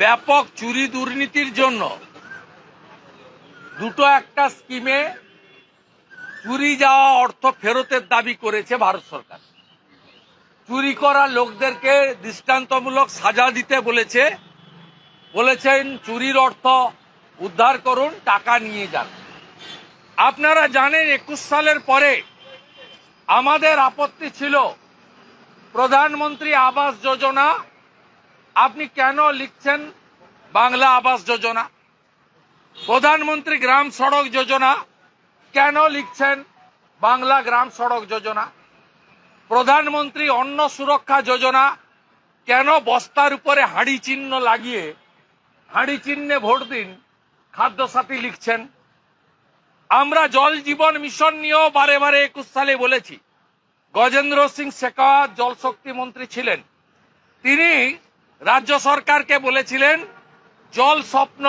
ব্যাপক চুরি দুর্নীতির জন্য দুটো একটা স্কিমে চুরি যাওয়া অর্থ ফেরতের দাবি করেছে ভারত সরকার। চুরি করা লোকদেরকে দৃষ্টান্তমূলক সাজা দিতে বলেছে। বলেছেন, চুরির অর্থ উদ্ধার করুন, টাকা নিয়ে যান। আপনারা জানেন, একুশ সালের পরে আমাদের আপত্তি ছিল, প্রধানমন্ত্রী আবাস যোজনা আপনি কেন লিখছেন বাংলা আবাস যোজনা? প্রধানমন্ত্রী গ্রাম সড়ক যোজনা কেন লিখছেন বাংলা গ্রাম সড়ক যোজনা? প্রধানমন্ত্রী অন্ন সুরক্ষা যোজনা কেন বস্তার উপরে হাঁড়ি চিহ্ন লাগিয়ে, হাঁড়ি চিহ্নে ভোট দিন খাদ্যসাথী লিখছেন? আমরা জল জীবন মিশন নিয়েও বারে বারে একুশ সালে বলেছি। গজেন্দ্র সিং শেখাওয়াত জলশক্তি মন্ত্রী ছিলেন। তিনি রাজ্য সরকারকে বলেছিলেন, জল স্বপ্ন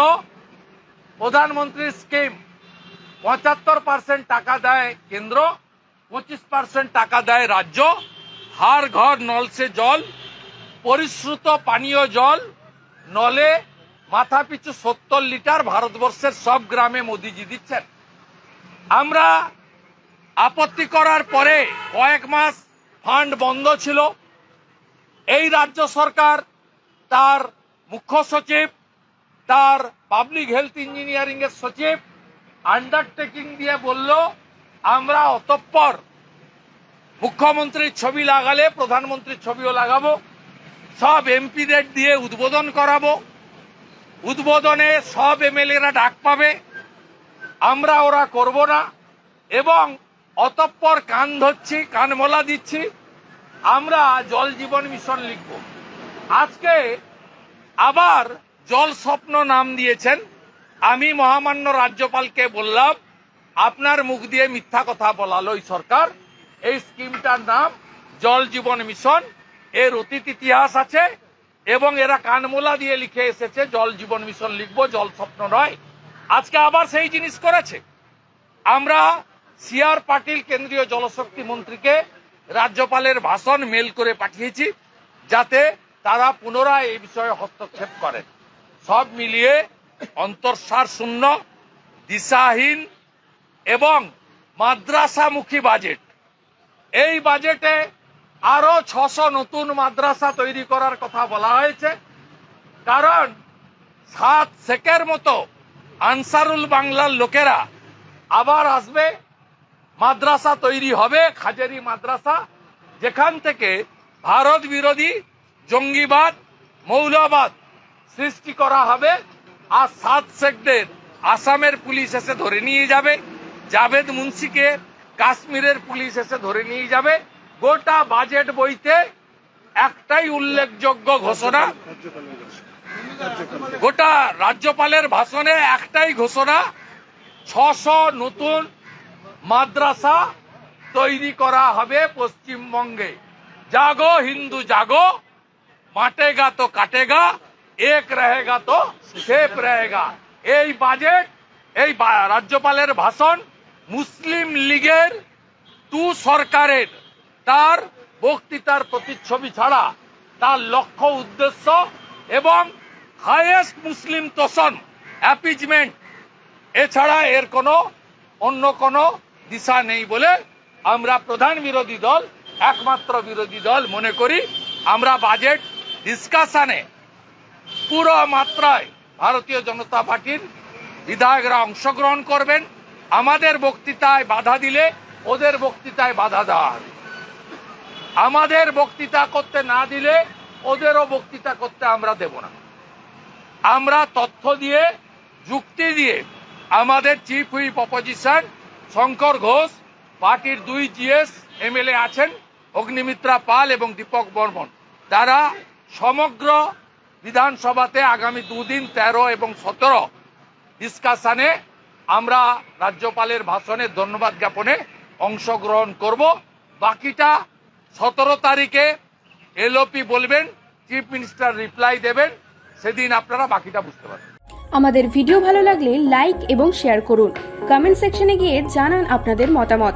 প্রধানমন্ত্রীর স্কিম, পঁচাত্তর পার্সেন্ট টাকা দেয় কেন্দ্র, পঁচিশ পার্সেন্ট টাকা দেয় রাজ্য হার ঘর, নলসে জল, পরিশ্রুত পানীয় জল, নলে মাথা পিছু সত্তর লিটার ভারতবর্ষের সব গ্রামে মোদিজি দিচ্ছেন। আমরা আপত্তি করার পরে কয়েক মাস ফান্ড বন্ধ ছিল। এই রাজ্য সরকার তার মুখ্য সচিব, তার পাবলিক হেলথ ইঞ্জিনিয়ারিং এর সচিব আন্ডারটেকিং দিয়ে বলল, আমরা অতঃপর মুখ্যমন্ত্রীর ছবি লাগালে, প্রধানমন্ত্রীর ছবিও লাগাবো, সব এমপিদের দিয়ে উদ্বোধন করাবো, উদ্বোধনে সব এমএলএরা ডাক পাবে, আমরা ওরা করব না, এবং অতঃপর কান ধরছি, কান মোলা দিচ্ছি, আমরা জল জীবন মিশন লিখব। আজকে আবার জল স্বপ্ন নাম দিয়েছেন। আমি মহামান্য রাজ্যপালকে বললাম, আপনার মুখ দিয়ে মিথ্যা কথা বলালো এই সরকার। এই স্কিমটার নাম জল জীবন মিশন। এর অতীত ইতিহাস আছে এবং এরা কানমোলা দিয়ে লিখে এসেছে, জল জীবন মিশন লিখব, জল স্বপ্ন নয়। আজকে আবার সেই জিনিস করেছে। আমরা সিআর পাটিল কেন্দ্রীয় জলশক্তি মন্ত্রীকে রাজ্যপালের ভাষণ মেল করে পাঠিয়েছি, যাতে তারা পুনরায় এই বিষয়ে হস্তক্ষেপ করেন। সব মিলিয়ে অন্তঃসার শূন্য, দিশাহীন এবং মাদ্রাসামুখী বাজেট। এই বাজেটে আরও ছশো নতুন মাদ্রাসা তৈরি করার কথা বলা হয়েছে। কারণ সাত শেখের মতো আনসারুল বাংলার লোকেরা আবার আসবে, মাদ্রাসা তৈরি হবে, খাজেরি মাদ্রাসা, যেখান থেকে ভারত বিরোধী জঙ্গিবাদ, মৌলবাদ সৃষ্টি করা হবে। আর সাত শেখদের আসামের পুলিশ এসে ধরে নিয়ে যাবে। জাভেদ মুন্সিকে কাশ্মীরের পুলিশ এসে ধরে নিয়ে যাবে। গোটা বাজেট বইতে একটাই উল্লেখযোগ্য ঘোষণা। গোটা রাজ্যপালের ভাষণে একটাই ঘোষণা, ছশো নতুন মাদ্রাসা তৈরি করা হবে পশ্চিমবঙ্গে। জাগো হিন্দু, জাগো। মাটেগা তো কাটেগা এক রহেগা তো সেফ রহেগা এই বাজেট এই রাজ্যপালের ভাষণ মুসলিম লীগের তু সরকারের। তার বক্তৃতার প্রতিচ্ছবি ছাড়া তার লক্ষ্য উদ্দেশ্য এবং হাইয়েস্ট মুসলিম তোষণ অ্যাপিজমেন্ট এছাড়া এর কোনো অন্য কোনো দিশা নেই বলে আমরা প্রধান বিরোধী দল, একমাত্র বিরোধী দল মনে করি। আমরা বাজেট ডিসকাশনে পুরো মাত্রায় ভারতীয় জনতা পার্টির বিধায়করা অংশগ্রহণ করবেন। আমাদের বক্তৃতায় বাধা দিলে ওদের বক্তৃতায় বাধা দেওয়া হবে। আমাদের বক্তৃতা করতে না দিলে ওদেরও বক্তৃতা করতে আমরা দেব না। আমরা তথ্য দিয়ে, যুক্তি দিয়ে আমাদের chief whip opposition Shankar Ghosh, পার্টির দুই জিএস এমএলএ আছেন, অগ্নিমিত্রা পাল এবং দীপক বর্মন। তারা সমগ্র বিধানসভাতে আগামী দুদিন তেরো এবং সতেরো ডিসকাশনে আমরা রাজ্যপালের ভাষণে ধন্যবাদ জ্ঞাপনে অংশগ্রহণ করব। বাকিটা সতেরো তারিখে এলওপি বলবেন চিফ মিনিস্টার রিপ্লাই দেবেন, সেদিন আপনারা বাকিটা বুঝতে পারবেন। আমাদের ভিডিও ভালো লাগলে লাইক এবং শেয়ার করুন। কমেন্ট সেকশনে গিয়ে জানান আপনাদের মতামত।